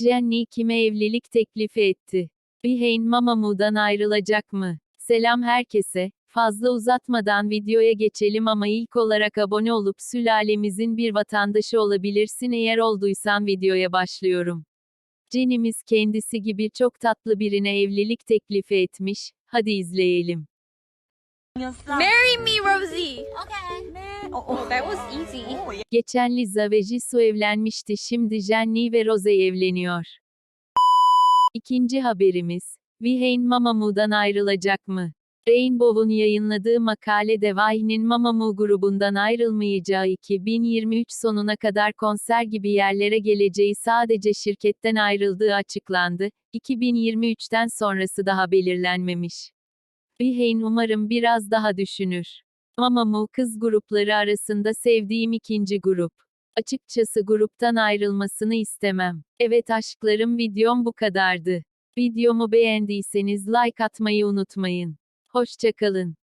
Jenny kime evlilik teklifi etti? Bihain Mamamu'dan ayrılacak mı? Selam herkese. Fazla uzatmadan videoya geçelim ama ilk olarak abone olup sülalemizin bir vatandaşı olabilirsin eğer olduysan videoya başlıyorum. Jenny'miz kendisi gibi çok tatlı birine evlilik teklifi etmiş. Hadi izleyelim. Marry me, Rosie. That was easy. Geçen Liza ve Jisoo evlenmişti şimdi Jenny ve Rose evleniyor. İkinci haberimiz. Vihain Mamamu'dan ayrılacak mı? Rainbow'un yayınladığı makalede Vahinin Mamamoo grubundan ayrılmayacağı 2023 sonuna kadar konser gibi yerlere geleceği sadece şirketten ayrıldığı açıklandı. 2023'ten sonrası daha belirlenmemiş. Vihain umarım biraz daha düşünür. Mamamoo kız grupları arasında sevdiğim ikinci grup. Açıkçası gruptan ayrılmasını istemem. Evet aşklarım videom bu kadardı. Videomu beğendiyseniz like atmayı unutmayın. Hoşçakalın.